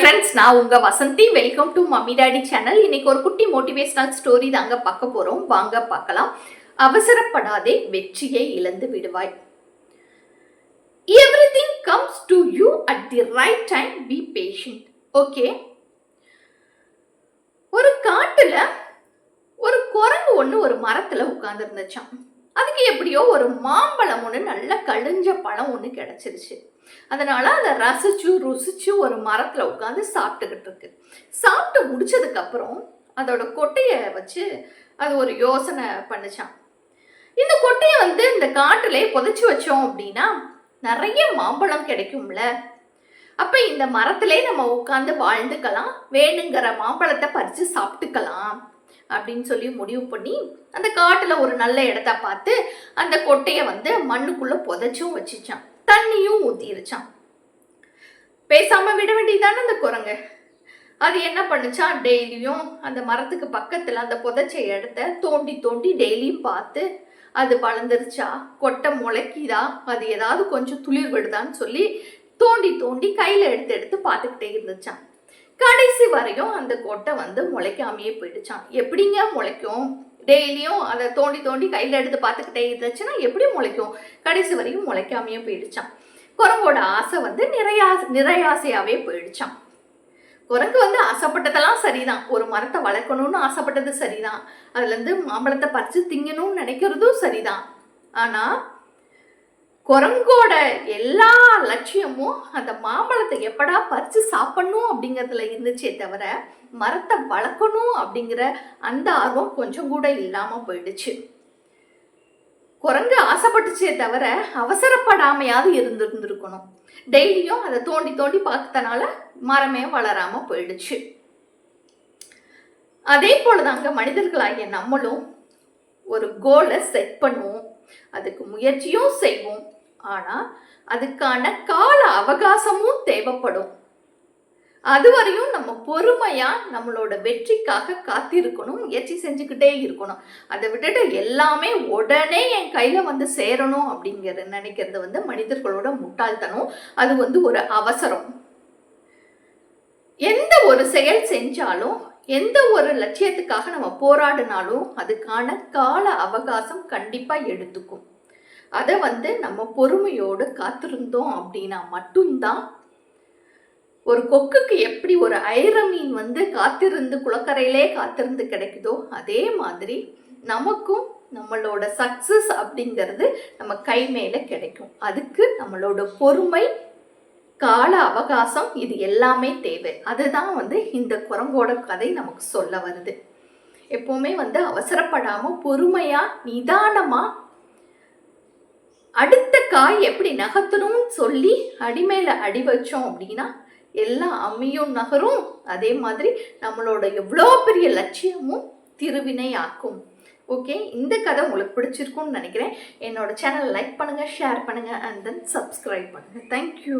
Friends நான் உங்க Vasanthi. Welcome to mummy daddy channel இன்னைக்கு ஒரு குட்டி மோட்டிவேஷனல் ஸ்டோரி தாங்க பார்க்க போறோம். வாங்க பார்க்கலாம். அவசரப்படாதே வெற்றியை இழந்து விடுவாய். Everything comes to you at the right time be patient okay ஒரு காட்டுல ஒரு குரங்கு ஒன்று ஒரு மரத்துல உட்கார்ந்து இருந்துச்சான் அதுக்கு எப்படியோ ஒரு மாம்பழம் ஒன்று நல்ல கழிஞ்ச பழம் ஒன்று கிடச்சிருச்சு. அதனால அதை ரசிச்சு ருசிச்சு ஒரு மரத்தில் உட்காந்து சாப்பிட்டுக்கிட்டு இருக்கு. சாப்பிட்டு முடிச்சதுக்கப்புறம் அதோட கொட்டையை வச்சு அது ஒரு யோசனை பண்ணுச்சான் இந்த கொட்டையை வந்து இந்த காட்டிலே புதைச்சி வச்சோம் அப்படின்னா நிறைய மாம்பழம் கிடைக்கும்ல. அப்போ இந்த மரத்திலே நம்ம உட்காந்து வாழ்ந்துக்கலாம். வேணுங்கிற மாம்பழத்தை பறித்து சாப்பிட்டுக்கலாம். அப்படின்னு சொல்லி முடிவு பண்ணி அந்த காட்டில் ஒரு நல்ல இடத்த பார்த்து அந்த கொட்டையை வந்து மண்ணுக்குள்ளே புதைச்சும் வச்சுச்சான். தண்ணியும் ஊற்றிருச்சான் பேசாமல் விட வேண்டியதானே அந்த குரங்கு? அது என்ன பண்ணுச்சான் டெய்லியும் அந்த மரத்துக்கு பக்கத்தில் அந்த புதைச்ச இடத்த தோண்டி தோண்டி டெய்லியும் பார்த்து அது வளர்ந்துருச்சா? கொட்டை முளைக்குதா? அது ஏதாவது கொஞ்சம் துளிர் விடுதான்னு சொல்லி தோண்டி தோண்டி கையில் எடுத்து எடுத்து பார்த்துக்கிட்டே இருந்துச்சான். கடைசி வரையும் அந்த கொட்டை வந்து முளைக்காமையே போயிடுச்சான் எப்படிங்க முளைக்கும்? டெய்லியும் அதை தோண்டி தோண்டி கையில் எடுத்து பார்த்துக்கிட்டே இருந்துச்சுன்னா எப்படி முளைக்கும்? கடைசி வரையும் முளைக்காமையே போயிடுச்சான் குரங்கோட ஆசை வந்து நிறையா நிறையாசையாகவே போயிடுச்சான் குரங்கு வந்து ஆசைப்பட்டதெல்லாம் சரிதான். ஒரு மரத்தை வளர்க்கணும்னு ஆசைப்பட்டது சரிதான். அதுலேருந்து மாம்பழத்தை பறித்து திங்கணும்னு நினைக்கிறதும் சரிதான். ஆனால் குரங்கோட எல்லா லட்சியமும் அந்த மாம்பழத்தை எப்படா பறித்து சாப்பிடணும் அப்படிங்கிறதுல இருந்துச்சே தவிர மரத்தை வளர்க்கணும் அப்படிங்கிற அந்த ஆர்வம் கொஞ்சம் கூட இல்லாமல் போயிடுச்சு. குரங்கு ஆசைப்பட்டுச்சே தவிர அவசரப்படாமையாவது இருந்திருந்திருக்கணும். டெய்லியும் அதை தோண்டி தோண்டி பார்த்தனால மரமே வளராமல் போயிடுச்சு. அதே போலதாங்க மனிதர்களாகிய நம்மளும் ஒரு கோலை செட் பண்ணுவோம். அதுக்கு முயற்சியும் செய்வோம். ஆனா அதுக்கான கால அவகாசமும் தேவைப்படும். அதுவரையும் நம்ம பொறுமையா நம்மளோட வெற்றிக்காக காத்திருக்கணும் முயற்சி செஞ்சுக்கிட்டே இருக்கணும். அதை விட்டுட்டு எல்லாமே உடனே என் கையில வந்து சேரணும் அப்படிங்கிறது நினைக்கிறது வந்து மனிதர்களோட முட்டாள்தனம். அது வந்து ஒரு அவசரம். எந்த ஒரு செயல் செஞ்சாலும் எந்த ஒரு லட்சியத்துக்காக நம்ம போராடினாலும் அதுக்கான கால அவகாசம் கண்டிப்பா எடுத்துக்கும். அதை வந்து நம்ம பொறுமையோடு காத்திருந்தோம் அப்படின்னா மட்டும்தான் ஒரு கொக்குக்கு எப்படி ஒரு ஐர மீன் வந்து காத்திருந்து குளக்கரையிலே காத்திருந்து கிடைக்குதோ அதே மாதிரி நமக்கும் நம்மளோட சக்சஸ் அப்படிங்கிறது நம்ம கை மேலே கிடைக்கும். அதுக்கு நம்மளோட பொறுமை கால அவகாசம் இது எல்லாமே தேவை. அதுதான் வந்து இந்த குரங்கோட கதை நமக்கு சொல்ல வருது. எப்போவுமே வந்து அவசரப்படாமல் பொறுமையாக நிதானமாக அடுத்த காய் எப்படி நகர்த்தணும்னு சொல்லி அடிமேல அடி வச்சோம் அப்படின்னா எல்லாம் அம்மியும் நகரும். அதே மாதிரி நம்மளோட எவ்வளோ பெரிய லட்சியமும் திருவினை ஆக்கும் ஓகே? இந்த கதை உங்களுக்கு பிடிச்சிருக்கும்னு நினைக்கிறேன். என்னோட சேனல் லைக் பண்ணுங்கள் ஷேர் பண்ணுங்கள் அண்ட் தென் சப்ஸ்கிரைப் பண்ணுங்கள் தேங்க்யூ